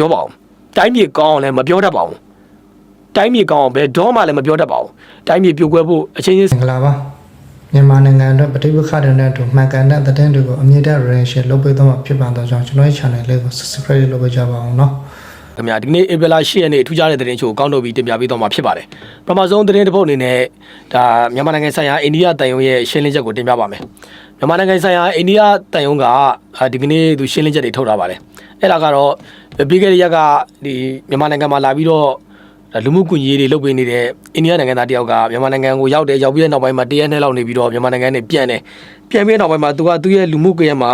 ပြောပါအောင်တိုင်းပြည်ကောင်းအောင်လည်းမပြောတတ်ပါဘူးတိုင်းပြည်ကောင်းအောင်ဘယ်တော့မှလည်းမပြောတတ်ပါဘူးတိုင်းပြည်ပြိုကွဲဖို့အချင်းချင်းမင်္ဂလာပါမြန်မာနိုင်ငံအတွက်ပဋိပက္ခတွေနဲ့အတူမှန်ကန်တဲ့သတင်းတွေကိုအမြင့်တဲ့ relation လုပ်ပေးသွားမှာဖြစ်ပါတော့ကြောင့်ကျွန်တော်ရဲ့ channel လေးကို subscribe လုပ်ပေးကြပါအောင်နော်ခင်ဗျာဒီနေ့ April 10ရက်နေ့ထူးခြားတဲ့သတင်းချို့ကောင်းတော့ပြီးတင်ပြပေးသွားမှာဖြစ်ပါတယ်ပထမဆုံးသတင်းတစ်ပုဒ်အနေနဲ့ဒါမြန်မာနိုင်ငံဆိုင်ရာအိန္ဒိယတန်ယုံရဲ့ရှင်းလင်းချက်ကိုတင်ပြပါမယ်မြန်မာနိုင်ငံဆိုင်ရာအိန္ဒိယတန်ယုံကဒီကနေ့သူရှင်းလင်းချက်တွေထုတ်ထားပါတယ် အဲ့ဒါကတော့ပြီးခဲ့တဲ့ရက်ကဒီမြန်မာနိုင်ငံမှာလာပြီးတော့ဒါလူမှုကွန်ရက်တွေလုပ်ပေးနေတဲ့အိန္ဒိယနိုင်ငံသားတယောက်ကမြန်မာနိုင်ငံကိုရောက်တယ်ရောက်ပြီးတဲ့နောက်ပိုင်းမှာတရက်နှစ်လောက်နေပြီးတော့မြန်မာနိုင်ငံနဲ့ပြန်တယ်ပြန်ပြီးတဲ့နောက်ပိုင်းမှာသူကသူ့ရဲ့လူမှုကွန်ရက်မှာ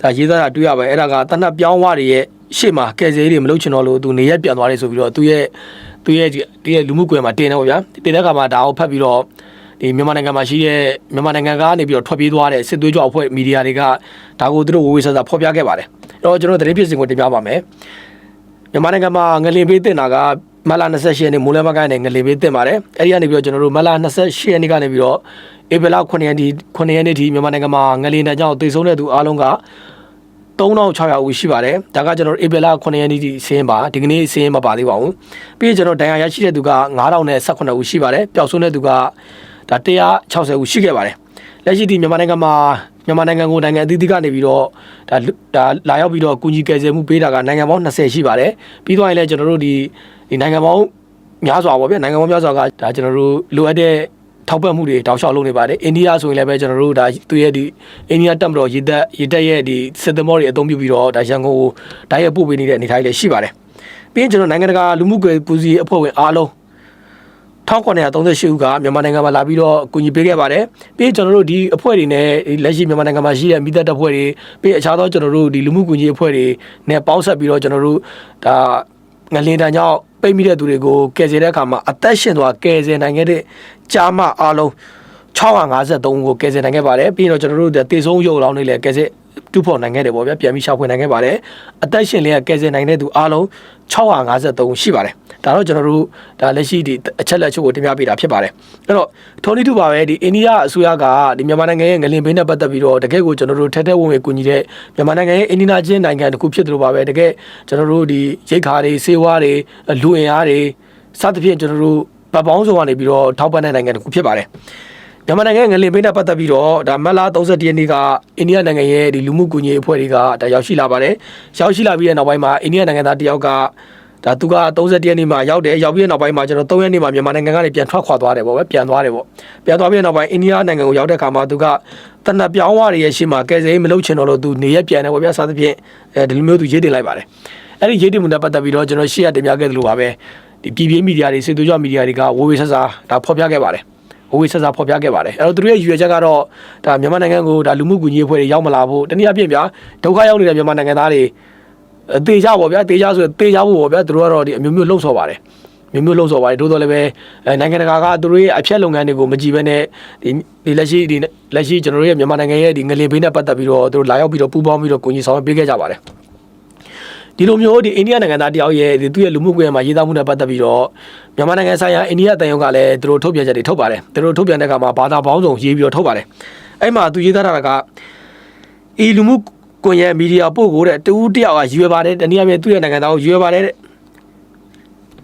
ဒါရေးသားတာတွေ့ရပါတယ်အဲ့ဒါကတနတ်ပြောင်းဝတွေရဲ့ရှေ့မှာကယ်ဆယ်ရေးတွေမလုပ်ချင်တော့လို့သူနေရက်ပြန်သွားတယ်ဆိုပြီးတော့သူ့ရဲ့သူ့ရဲ့ဒီရဲ့လူမှုကွန်ရက်မှာတင်တယ်ပေါ့ဗျာတင်တဲ့အခါမှာဒါကိုဖတ်ပြီးတော့ ဒီမြန်မာနိုင်ငံမှာရှိတဲ့မြန်မာနိုင်ငံကနေပြီးတော့ထွက်ပြေးသွားတဲ့စစ်သွေးကြွအဖွဲ့မီဒီယာတွေကဒါကိုသူတို့ဝေဝေဆဆဖော်ပြခဲ့ပါတယ်အဲ့တော့ကျွန်တော်သတင်းဖြစ်စဉ်ကိုတင်ပြပါမယ်မြန်မာနိုင်ငံမှာငလင်ပေးတင်တာကမလာ28ရက်နေ့မိုးလဲမကိုင်းနဲ့ငလင်ပေးတင်ပါတယ်အဲ့ဒီကနေပြီးတော့ကျွန်တော်တို့မလာ28ရက်နေ့ကနေပြီးတော့ဧပြီလ9ရက်နေ့9ရက်နေ့ထိမြန်မာနိုင်ငံမှာငလင်တန်းကြောင့်တည်ဆုံးတဲ့သူအားလုံးက3600ဦးရှိပါတယ်ဒါကကျွန်တော်တို့ဧပြီလ9ရက်နေ့ထိစင်းပါဒီကနေ့စင်းမပါသေးပါဘူးပြီးရင်ကျွန်တော်ဒဏ်ရာရရှိတဲ့သူက9018ဦးရှိပါတယ်ပျောက်ဆုံးတဲ့သူက ဒါ160ဦးရှိခဲ့ပါတယ်လက်ရှိဒီမြန်မာနိုင်ငံမှာမြန်မာနိုင်ငံကိုနိုင်ငံအသီးသီးကနေပြီးတော့ဒါလူဒါလာရောက်ပြီးတော့ကုညီကယ်ဆယ်မှုပေးတာကနိုင်ငံပေါင်း20ရှိပါတယ်ပြီးတော့ရင်လည်းကျွန်တော်တို့ဒီဒီနိုင်ငံပေါင်းများစွာပေါ့ဗျာနိုင်ငံပေါင်းများစွာကဒါကျွန်တော်တို့လိုအပ်တဲ့ထောက်ပံ့မှုတွေတောက်လျှောက်လုပ်နေပါတယ်အိန္ဒိယဆိုရင်လည်းပဲကျွန်တော်တို့ဒါသူရဲ့ဒီအိန္ဒိယတက်မတော်ရေတက်ရေတက်ရဲ့ဒီစစ်သမောတွေအသုံးပြုပြီးတော့ဒါရန်ကုန်ကိုဓာတ်ရိုက်ပို့ပေးနေတဲ့အနေအထားလေးရှိပါတယ်ပြီးရင်ကျွန်တော်နိုင်ငံတကာလူမှုကွယ်ကူစီအဖွဲ့ဝင်အားလုံး 1938ဦးကမြန်မာနိုင်ငံမှာလာပြီးတော့ကူညီပေးခဲ့ပါတယ်။ပြီးရင်ကျွန်တော်တို့ဒီအဖွဲ့တွေနဲ့ဒီလက်ရှိမြန်မာနိုင်ငံမှာရှိတဲ့မိသက်တပ်ဖွဲ့တွေပြီးရင်အခြားသောကျွန်တော်တို့ဒီလူမှုကူညီအဖွဲ့တွေနဲ့ပေါင်းဆက်ပြီးတော့ကျွန်တော်တို့ဒါငလင်တန်းကြောင့်ပိတ်မိတဲ့သူတွေကိုကယ်ဆယ်တဲ့အခါမှာအသက်ရှင်သွားကယ်ဆယ်နိုင်ခဲ့တဲ့ကြားမအားလုံး653ကိုကယ်ဆယ်နိုင်ခဲ့ပါတယ်ပြီးရင်တော့ကျွန်တော်တို့တေဆုံးရုပ်လောင်းတွေလည်းကယ်ဆယ် တူဖို့နိုင်ခဲ့တယ်ပေါ့ဗျာပြန်ပြီးရှာဖွေနိုင်ခဲ့ပါတယ်အသက်ရှင်လေးကကယ်ဆယ်နိုင်တဲ့သူအားလုံး653ရှိပါတယ်ဒါတော့ကျွန်တော်တို့ဒါလက်ရှိဒီအချက်လက်ချုပ်ကိုတင်ပြပေးတာဖြစ်ပါတယ်အဲ့တော့ထုံးနည်းတူပါပဲဒီအိန္ဒိယအစိုးရကဒီမြန်မာနိုင်ငံရဲ့ငလင်ဘေးနဲ့ပတ်သက်ပြီးတော့တကယ့်ကိုကျွန်တော်တို့ထက်ထက်ဝင်ဝင်ကူညီတဲ့မြန်မာနိုင်ငံရဲ့အိန္ဒိယချင်းနိုင်ငံတစ်ခုဖြစ်တယ်လို့ပါပဲတကယ်ကျွန်တော်တို့ဒီရိတ်ခါတွေစေဝါတွေလူအင်အားတွေစသဖြင့်ကျွန်တော်တို့ဗတ်ပေါင်းစုံကနေပြီးတော့ထောက်ပံ့တဲ့နိုင်ငံတစ်ခုဖြစ်ပါတယ် မြန်မာနိုင်ငံငလင်ပိန်းနဲ့ပတ်သက်ပြီးတော့ဒါမက်လာ31ရက်နေ့ကအိန္ဒိယနိုင်ငံရဲ့ဒီလူမှုကူညီရေးအဖွဲ့တွေကဒါရောက်ရှိလာပါတယ်။ရောက်ရှိလာပြီးတဲ့နောက်ပိုင်းမှာအိန္ဒိယနိုင်ငံသားတယောက်ကဒါသူက31ရက်နေ့မှာရောက်တယ်ရောက်ပြီးတဲ့နောက်ပိုင်းမှာကျွန်တော်3ရက်နေ့မှာမြန်မာနိုင်ငံကနေပြန်ထွက်ခွာသွားတယ်ပေါ့ပဲပြန်သွားတယ်ပေါ့ပြန်သွားပြီးတဲ့နောက်ပိုင်းအိန္ဒိယနိုင်ငံကိုရောက်တဲ့အခါမှာသူကတနက်ပြောင်းဝရရဲ့ရှေ့မှာကဲစိမမလုပ်ချင်တော့လို့သူနေရက်ပြန်တယ်ပေါ့ဗျာစသဖြင့်အဲဒီလိုမျိုးသူရေးတင်လိုက်ပါတယ်။အဲ့ဒီရေးတင်မှုနဲ့ပတ်သက်ပြီးတော့ကျွန်တော်ရှေ့ရတင်ပြခဲ့သလိုပါပဲဒီပြည်ပြင်းမီဒီယာတွေစေတူကြမီဒီယာတွေကဝေဝေဆက်စာဒါဖော်ပြခဲ့ပါတယ်။ ဝေဝေဆက်စားဖော်ပြခဲ့ပါတယ်အဲ့တော့သူတို့ရဲ့ရည်ရွယ်ချက်ကတော့ဒါမြန်မာနိုင်ငံကိုဒါလူမှုကူညီရေးအဖွဲ့တွေရောက်မလာဖို့တနည်းအားဖြင့်ဗျာဒုက္ခရောက်နေတဲ့မြန်မာနိုင်ငံသားတွေအသေးကြပေါ့ဗျာတေးကြဆိုတေးကြဖို့ပေါ့ဗျာသူတို့ကတော့ဒီအမျိုးမျိုးလှုပ်ဆော်ပါတယ်မျိုးမျိုးလှုပ်ဆော်ပါတယ်တိုးတော်လည်းပဲအဲနိုင်ငံတကာကသူတို့ရဲ့အဖြတ်လုပ်ငန်းတွေကိုမကြည့်ဘဲနဲ့ဒီဒီလက်ရှိဒီလက်ရှိကျွန်တော်တို့ရဲ့မြန်မာနိုင်ငံရဲ့ဒီငလင်ဘေးနဲ့ပတ်သက်ပြီးတော့သူတို့လာရောက်ပြီးတော့ပူးပေါင်းပြီးတော့ကူညီဆောင်ရွက်ပေးခဲ့ကြပါတယ် ဒီလိုမျိုးဒီအိန္ဒိယနိုင်ငံသားတယောက်ရဲ့ဒီသူ့ရဲ့လူမှုကွန်ရက်မှာရေးသားမှုနဲ့ပတ်သက်ပြီးတော့မြန်မာနိုင်ငံဆိုင်ရာအိန္ဒိယတန်ယုံကလည်းသူတို့ထုတ်ပြန်ချက်တွေထုတ်ပါတယ်သူတို့ထုတ်ပြန်တဲ့အခါမှာဘာသာပေါင်းစုံရေးပြီးတော့ထုတ်ပါတယ်အဲ့မှာသူရေးသားတာကဤလူမှုကွန်ရက်မီဒီယာပို့ကိုတဲ့တူတယောက်ကရွယ်ပါတယ်တနည်းအားဖြင့်သူ့ရဲ့နိုင်ငံသားကိုရွယ်ပါတယ်တဲ့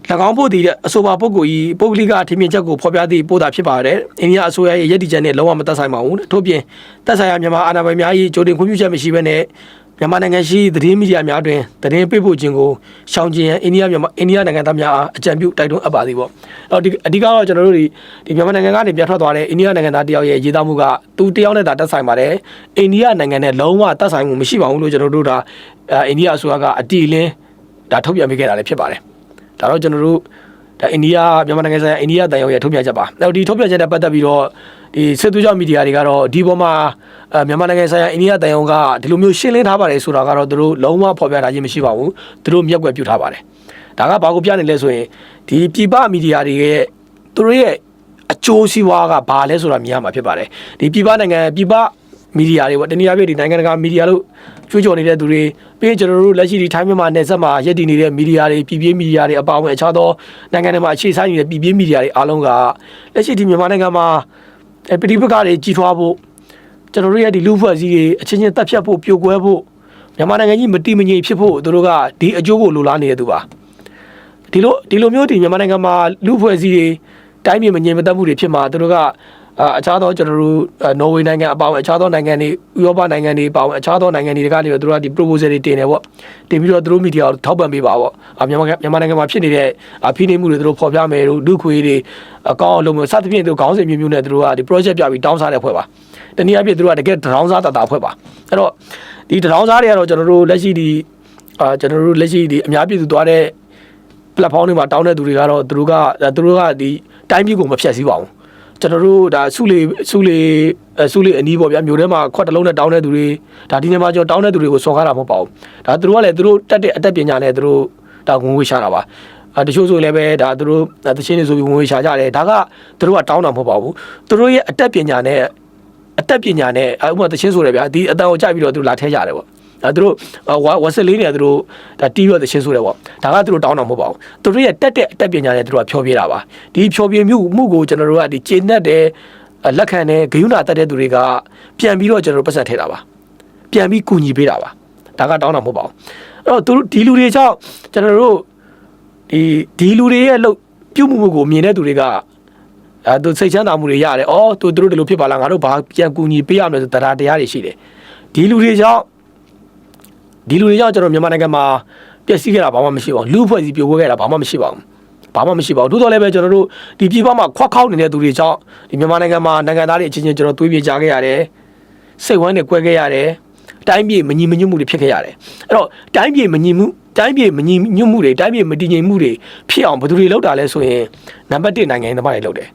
၎င်းပို့တည်တဲ့အဆိုပါပုဂ္ဂိုလ်ဤပုဂ္ဂလိကအထင်မြင်ချက်ကိုဖော်ပြသည့်ပို့တာဖြစ်ပါတယ်အိန္ဒိယအစိုးရရဲ့ရည်တည်ချက်နဲ့လုံးဝမသက်ဆိုင်ပါဘူးတဲ့ထို့ပြင်သက်ဆိုင်ရာမြန်မာအာဏာပိုင်များ၏ကြိုတင်ခွင့်ပြုချက်မရှိဘဲနဲ့ မြန်မာနိုင်ငံရှိသတင်းမီဒီယာများတွင်သတင်းပေးပို့ခြင်းကိုရှောင်ကျဉ်ရန်အိန္ဒိယမြန်မာအိန္ဒိယနိုင်ငံသားများအားအကြံပြုတိုက်တွန်းအပ်ပါသည်ပေါ့။အော်ဒီအဓိကတော့ကျွန်တော်တို့ဒီဒီမြန်မာနိုင်ငံကနေပြန်ထွက်သွားတဲ့အိန္ဒိယနိုင်ငံသားတယောက်ရဲ့ရေးသားမှုကသူတယောက်နဲ့သာတက်ဆိုင်ပါတယ်။အိန္ဒိယနိုင်ငံနဲ့လုံးဝတက်ဆိုင်မှုမရှိပါဘူးလို့ကျွန်တော်တို့ဒါအဲအိန္ဒိယအစိုးရကအတီလင်းဒါထုတ်ပြန်ပေးခဲ့တာလည်းဖြစ်ပါတယ်။ဒါတော့ကျွန်တော်တို့ ဒါအိန္ဒိယမြန်မာနိုင်ငံဆိုင်ရာအိန္ဒိယတန်ရုံရဲ့ထုတ်ပြန်ချက်ပါ။နောက်ဒီထုတ်ပြန်ချက်နဲ့ပတ်သက်ပြီးတော့ဒီစစ်သွေးကြောမီဒီယာတွေကတော့ဒီပေါ်မှာအဲမြန်မာနိုင်ငံဆိုင်ရာအိန္ဒိယတန်ရုံကဒီလိုမျိုးရှင်းလင်းထားပါတယ်ဆိုတာကတော့သူတို့လုံးဝဖော်ပြထားခြင်းမရှိပါဘူး။သူတို့မျက်ကွယ်ပြုထားပါတယ်။ဒါကဘာကိုပြနေလဲဆိုရင်ဒီပြည်ပမီဒီယာတွေရဲ့သူတို့ရဲ့အကျိုးစီးပွားကဘာလဲဆိုတာမြင်ရမှာဖြစ်ပါတယ်။ဒီပြည်ပနိုင်ငံပြည်ပမီဒီယာတွေပေါ့တနည်းအားဖြင့်ဒီနိုင်ငံတကာမီဒီယာလို့ ကြွေးကြော်နေတဲ့သူတွေပြီးရင်ကျွန်တော်တို့လက်ရှိဒီထိုင်းမြန်မာနယ်စပ်မှာရည်တည်နေတဲ့မီဒီယာတွေပြည်ပြင်းမီဒီယာတွေအပါအဝင်အခြားသောနိုင်ငံတွေမှာအခြေစိုက်နေတဲ့ပြည်ပြင်းမီဒီယာတွေအားလုံးကလက်ရှိဒီမြန်မာနိုင်ငံမှာအဲပဋိပက္ခတွေကြီးထွားဖို့ကျွန်တော်တို့ရဲ့ဒီလူ့ဖွဲ့စည်းတွေအချင်းချင်းတက်ဖြတ်ဖို့ပြိုကွဲဖို့မြန်မာနိုင်ငံကြီးမတည်မငြိမ်ဖြစ်ဖို့သူတို့ကဒီအကျိုးကိုလိုလားနေတဲ့သူပါဒီလိုဒီလိုမျိုးဒီမြန်မာနိုင်ငံမှာလူဖွဲ့စည်းတွေတိုင်းပြည်မငြိမ်မသက်မှုတွေဖြစ်မှာသူတို့က အာအခြားသောကျွန်တော်တို့အာနော်ဝေနိုင်ငံအပါအဝင်အခြားသောနိုင်ငံတွေဥရောပနိုင်ငံတွေအပါအဝင်အခြားသောနိုင်ငံတွေကနေတော့သူတို့ကဒီ proposal တွေတင်တယ်ပေါ့တင်ပြီးတော့သူတို့မီဒီယာကိုထောက်ပံ့ပေးပါပေါ့အာမြန်မာမြန်မာနိုင်ငံမှာဖြစ်နေတဲ့အာဖိနှိပ်မှုတွေသူတို့ဖော်ပြမယ်လို့လူခွေတွေအကောင်းအောင်လုပ်မယ်စသဖြင့်သူတို့ခေါင်းစဉ်မျိုးမျိုးနဲ့သူတို့ကဒီ project ပြပြီးတောင်းစားတဲ့ဖွဲ့ပါတနည်းအားဖြင့်သူတို့ကတကယ်တောင်းစားတတာဖွဲ့ပါအဲ့တော့ဒီတောင်းစားတွေကတော့ကျွန်တော်တို့လက်ရှိဒီအာကျွန်တော်တို့လက်ရှိဒီအများပြည်သူသွားတဲ့ platform တွေမှာတောင်းတဲ့သူတွေကတော့သူတို့ကသူတို့ကဒီတိုင်းပြည်ကိုမဖြတ်စည်းပါဘူး ကျွန်တော်တို့ဒါစုလေစုလေအဲစုလေအနီးပေါ့ဗျာမျိုးထဲမှာခွက်တစ်လုံးနဲ့တောင်းတဲ့သူတွေဒါဒီနေ့မှာကျွန်တော်တောင်းတဲ့သူတွေကိုစော်ကားတာမဟုတ်ပါဘူးဒါသူတို့ကလည်းသူတို့တက်တဲ့အတက်ပညာနဲ့သူတို့ဒါဝင်ဝေးရှာတာပါအဲတချို့ဆိုလည်းပဲဒါသူတို့တချင်းတွေဆိုပြီးဝင်ဝေးရှာကြတယ်ဒါကသူတို့ကတောင်းတာမဟုတ်ပါဘူးသူတို့ရဲ့အတက်ပညာနဲ့အတက်ပညာနဲ့ဥပမာတချင်းဆိုတယ်ဗျာဒီအတန်ကိုကြိုက်ပြီးတော့သူတို့လာထဲကြတယ်ပေါ့ အဲသူတို့ဝါဝါဆက်လေးနေသူတို့ဒါတီးရောတချင်းဆိုတယ်ပေါ့ဒါကသူတို့တောင်းတာမဟုတ်ပါဘူးသူတို့ရဲ့တက်တဲ့အတက်ပညာနဲ့သူတို့ကဖြောပြတာပါဒီဖြောပြမှုမှုကိုကျွန်တော်တို့ကဒီကျေနပ်တဲ့လက်ခံတဲ့ဂယုဏတက်တဲ့သူတွေကပြန်ပြီးတော့ကျွန်တော်တို့ပတ်သက်ထဲတာပါပြန်ပြီးကူညီပေးတာပါဒါကတောင်းတာမဟုတ်ပါဘူးအဲ့တော့သူတို့ဒီလူတွေကြောင့်ကျွန်တော်တို့ဒီဒီလူတွေရဲ့လို့ပြုမှုမှုကိုမြင်တဲ့သူတွေကအဲသူစိတ်ချမ်းသာမှုတွေရတယ်။အော်သူတို့ဒီလိုဖြစ်ပါလားငါတို့ဘာပြန်ကူညီပေးရမလဲဆိုတရားတရားတွေရှိတယ်။ဒီလူတွေကြောင့် ဒီလူတွေကြောင့်ကျွန်တော်မြန်မာနိုင်ငံမှာပျက်စီးခဲ့တာဘာမှမရှိပါဘူးလူဖွဲ့စည်းပြိုကွဲခဲ့တာဘာမှမရှိပါဘူးဘာမှမရှိပါဘူးသို့တော်လည်းပဲကျွန်တော်တို့ဒီပြည်ပမှာခွက်ခေါက်နေတဲ့သူတွေကြောင့်ဒီမြန်မာနိုင်ငံမှာနိုင်ငံသားတွေအချင်းချင်းကျွန်တော်တွေးပြေကြခဲ့ရတယ်စိတ်ဝမ်းတွေကွဲခဲ့ရတယ်တိုင်းပြည်မညီမညွတ်မှုတွေဖြစ်ခဲ့ရတယ်အဲ့တော့တိုင်းပြည်မညီမှုတိုင်းပြည်မညီညွတ်မှုတွေတိုင်းပြည်မတည်ငြိမ်မှုတွေဖြစ်အောင်ဘယ်သူတွေလုပ်တာလဲဆိုရင်နံပါတ်1နိုင်ငံသမားတွေလုပ်တယ်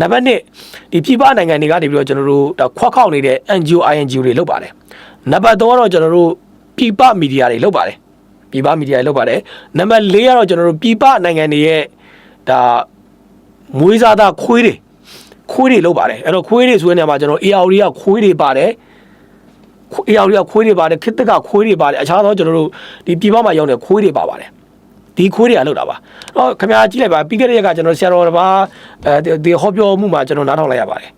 နံပါတ်2ဒီပြည်ပနိုင်ငံတွေကနေပြီးတော့ကျွန်တော်တို့ဒါခွက်ခေါက်နေတဲ့ NGO INGO တွေလုပ်ပါတယ်နံပါတ်3ကတော့ကျွန်တော်တို့ ပြည်ပမီဒီယာတွေလုပ်ပါတယ်ပြည်ပမီဒီယာတွေလုပ်ပါတယ်နံပါတ်4ကတော့ကျွန်တော်တို့ပြည်ပနိုင်ငံတွေရဲ့ဒါမွေးစားသားခွေးတွေခွေးတွေလုပ်ပါတယ်အဲ့တော့ခွေးတွေဆိုတဲ့နေရာမှာကျွန်တော် AR တွေကခွေးတွေပါတယ်အေးအော်ရီကခွေးတွေပါတယ်ခစ်တက်ကခွေးတွေပါတယ်အခြားသောကျွန်တော်တို့ဒီပြည်ပမှာရောက်နေခွေးတွေပါပါတယ်ဒီခွေးတွေကလောက်တာပါတော့ခင်ဗျားကြည့်လိုက်ပါပြီးခဲ့တဲ့ရက်ကကျွန်တော်ဆရာတော်တစ်ပါးအဲဒီဟောပြောမှုမှာကျွန်တော်နားထောင်လိုက်ရပါတယ်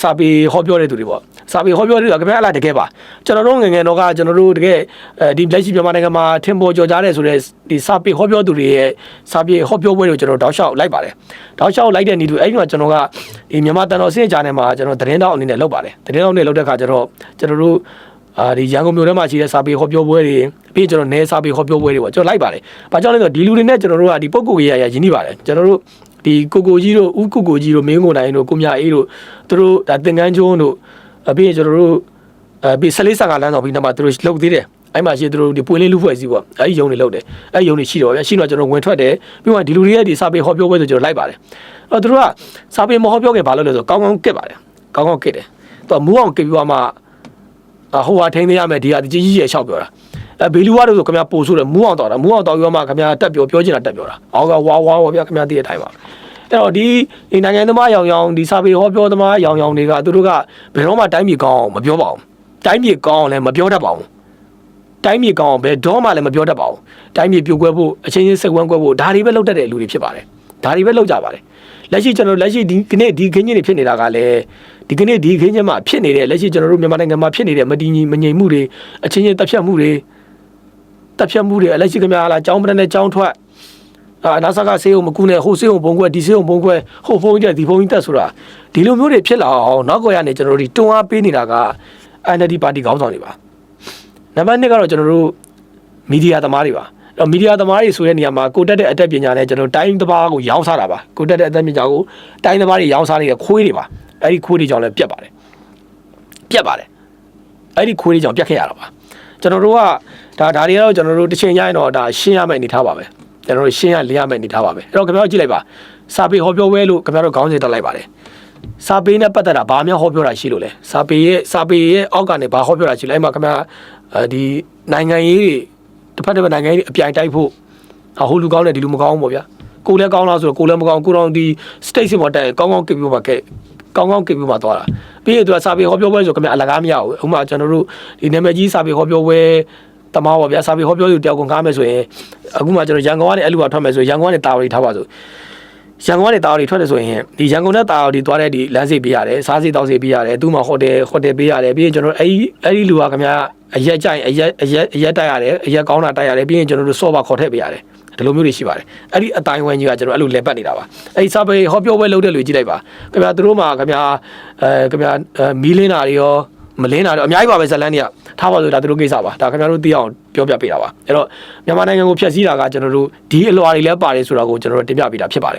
စာပေဟောပြောတဲ့သူတွေပေါ့ စာပေဟောပြောတဲ့သူကခင်ဗျားအလားတကယ်ပါကျွန်တော်တို့ငယ်ငယ်တော့ကကျွန်တော်တို့တကယ်အဲဒီလက်ရှိမြန်မာနိုင်ငံမှာထင်ပေါ်ကျော်ကြားတဲ့ဆိုတဲ့ဒီစာပေဟောပြောသူတွေရဲ့စာပေဟောပြောပွဲတွေကိုကျွန်တော်တောက်လျှောက်လိုက်ပါတယ်တောက်လျှောက်လိုက်တဲ့နေသူအဲ့ဒီမှာကျွန်တော်ကဒီမြန်မာတန်တော်စင်ကြားထဲမှာကျွန်တော်သတင်းတောက်အနေနဲ့လုပ်ပါတယ်သတင်းတောက်နဲ့လုပ်တဲ့အခါကျတော့ကျွန်တော်တို့အာဒီရန်ကုန်မြို့ထဲမှာရှိတဲ့စာပေဟောပြောပွဲတွေပြီးရင်ကျွန်တော်နဲစာပေဟောပြောပွဲတွေပေါ့ကျွန်တော်လိုက်ပါတယ်။ဘာကြောင့်လဲဆိုတော့ဒီလူတွေနဲ့ကျွန်တော်တို့ကဒီပုံကိုကြီးရရရင်းနှီးပါတယ်။ကျွန်တော်တို့ဒီကိုကိုကြီးတို့ဥကိုကိုကြီးတို့မင်းကိုနိုင်တို့ကိုမြအေးတို့သူတို့ဒါသင်္ကန်းကျုံးတို့ အပြီးရင်ကျွန်တော်တို့အပြီး14ဆာကလမ်းဆောင်ပြီးနောက်မှသူတို့လှုပ်သေးတယ်။အဲ့မှာရှိသူတို့ဒီပွင့်လေးလူဖွဲ့စည်းပေါ့အဲ့ဒီယုံတွေလှုပ်တယ်။အဲ့ဒီယုံတွေရှိတော့ဗျာရှိတော့ကျွန်တော်ဝင်ထွက်တယ်ပြီးမှဒီလူတွေရဲ့ဒီစာပေဟောပြောပွဲဆိုကျွန်တော်လိုက်ပါတယ်။အဲ့တော့သူတို့ကစာပေမဟောပြောခင်ဘာလုပ်လဲဆိုတော့ကောင်းကောင်းကစ်ပါတယ်။ကောင်းကောင်းကစ်တယ်။သူကမူအောင်ကစ်ပြီးမှအဟိုဟာထိန်းသိမ်းရမယ်ဒီဟာဒီကြီးကြီးရဲ့လျှောက်ပြောတာအဲဘေလူဝါတို့ဆိုခင်ဗျာပို့ဆိုတယ်မူးအောင်တော်တာမူးအောင်တော်ပြောမှခင်ဗျာတက်ပြောပြောချင်တာတက်ပြောတာအောက်ကဝါဝါဝဗျာခင်ဗျာတည့်တဲ့အတိုင်းပါ အဲ့တော့ဒီဒီနိုင်ငံသမားရောင်ရောင်ဒီစာပေဟောပြောသမားရောင်ရောင်တွေကသူတို့ကဘယ်တော့မှတိုင်းပြည်ကောင်းအောင်မပြောပါဘူးတိုင်းပြည်ကောင်းအောင်လည်းမပြောတတ်ပါဘူးတိုင်းပြည်ကောင်းအောင်ဘယ်တော့မှလည်းမပြောတတ်ပါဘူးတိုင်းပြည်ပြိုကွဲဖို့အချင်းချင်းစိတ်ဝမ်းကွဲဖို့ဒါတွေပဲလုပ်တတ်တဲ့လူတွေဖြစ်ပါတယ်ဒါတွေပဲလုပ်ကြပါတယ်လက်ရှိကျွန်တော်လက်ရှိဒီကနေ့ဒီခင်းကြီးတွေဖြစ်နေတာကလည်းဒီကနေ့ဒီခင်းကြီးမှာဖြစ်နေတဲ့လက်ရှိကျွန်တော်တို့မြန်မာနိုင်ငံမှာဖြစ်နေတဲ့မတည်ငြိမ်မငြိမ်မှုတွေအချင်းချင်းတပ်ဖြတ်မှုတွေတပ်ဖြတ်မှုတွေလက်ရှိကများလာကြောင်းပတန်းနဲ့ကြောင်းထွက် အာနာဆာကဆေးုံမကူနဲ့ဟိုဆေးုံဘုံကွက်ဒီဆေးုံဘုံကွက်ဟိုဖုန်းကြီးတက်ဒီဖုန်းကြီးတက်ဆိုတာဒီလိုမျိုးတွေဖြစ်လာအောင်နောက်ကွယ်ကနေကျွန်တော်တို့ဒီတွန်းအားပေးနေတာက NLD ပါတီခေါင်းဆောင်တွေပါနံပါတ်1ကတော့ကျွန်တော်တို့မီဒီယာသမားတွေပါအဲ့တော့မီဒီယာသမားတွေဆိုတဲ့နေရာမှာကိုတက်တဲ့အတက်ပညာနဲ့ကျွန်တော်တိုင်းတစ်ပါးကိုရောင်းစားတာပါကိုတက်တဲ့အတက်ပညာကိုတိုင်းတစ်ပါးတွေရောင်းစားနေတဲ့ခွေးတွေပါအဲ့ဒီခွေးတွေကြောင့်လည်းပြတ်ပါတယ်ပြတ်ပါတယ်အဲ့ဒီခွေးတွေကြောင့်ပြတ်ခဲ့ရတာပါကျွန်တော်တို့ကဒါဒါတွေကတော့ကျွန်တော်တို့တစ်ချိန်ညရင်တော့ဒါရှင်းရမယ့်အနေထားပါပဲ ကျွန်တော်တို့ရှင်းရလင်းရမယ့်အနေထားပါပဲအဲ့တော့ခင်ဗျားတို့ကြည့်လိုက်ပါစာပေဟောပြောဝဲလို့ခင်ဗျားတို့ခေါင်းစဉ်တက်လိုက်ပါတယ်စာပေနဲ့ပတ်သက်တာဘာမှဟောပြောတာရှိလို့လဲစာပေရဲ့စာပေရဲ့အောက်ကနေဘာဟောပြောတာရှိလဲအဲ့မှာခင်ဗျာအဲဒီနိုင်ငံရေးတွေတစ်ဖက်တစ်ဖက်နိုင်ငံရေးတွေအပြိုင်တိုက်ဖို့အဟိုလူကောင်းတယ်ဒီလူမကောင်းဘူးပေါ့ဗျာကိုလည်းကောင်းလားဆိုတော့ကိုလည်းမကောင်းကိုတော့ဒီ state စင်ပေါ်တက်ရင်ကောင်းကောင်းကစ်ပြီးမှကဲကောင်းကောင်းကစ်ပြီးမှသွားတာပြီးရင်သူကစာပေဟောပြောပွဲဆိုခင်ဗျာအလကားမရဘူးဥပမာကျွန်တော်တို့ဒီနာမည်ကြီးစာပေဟောပြောပွဲ တမားပါဗျာစာပေဟောပြောသူတယောက်ကိုငားမယ်ဆိုရင်အခုမှကျွန်တော်ရန်ကုန်ကနေအဲ့လိုပါထွက်မယ်ဆိုရန်ကုန်ကနေတာဝရီထားပါဆိုရန်ကုန်ကနေတာယာတွေထွက်တယ်ဆိုရင်ဒီရန်ကုန်နဲ့တာယာတွေသွားတဲ့ဒီလမ်းစိတ်ပေးရတယ်စားစိတ်တောက်စိတ်ပေးရတယ်သူ့မှာဟိုတယ်ဟိုတယ်ပေးရတယ်ပြီးရင်ကျွန်တော်တို့အဲ့ဒီအဲ့ဒီလူကခင်ဗျာအရက်ကြိုင်အရက်အရက်အရက်တိုက်ရတယ်အရက်ကောင်းတာတိုက်ရတယ်ပြီးရင်ကျွန်တော်တို့စော့ပါခေါ်ထည့်ပေးရတယ်ဒီလိုမျိုးတွေရှိပါတယ်အဲ့ဒီအတိုင်းဝိုင်းကြီးကကျွန်တော်အဲ့လိုလဲပတ်နေတာပါအဲ့ဒီစာပေဟောပြောပွဲလုပ်တဲ့လူကြည့်လိုက်ပါခင်ဗျာသူတို့မှာခင်ဗျာအဲခင်ဗျာအဲမီးလင်းတာတွေရောမ လင်းတာတော့အများကြီးပါပဲဇလန်းတွေကထားပါဆိုဒါသူတို့ကိစ္စပါဒါခင်ဗျားတို့သိအောင်ပြောပြပေးတာပါအဲ့တော့မြန်မာနိုင်ငံကိုဖျက်ဆီးတာကကျွန်တော်တို့ဒီအလွာတွေလည်းပါတယ်ဆိုတာကိုကျွန်တော်တို့တင်ပြပေးတာဖြစ်ပါတယ်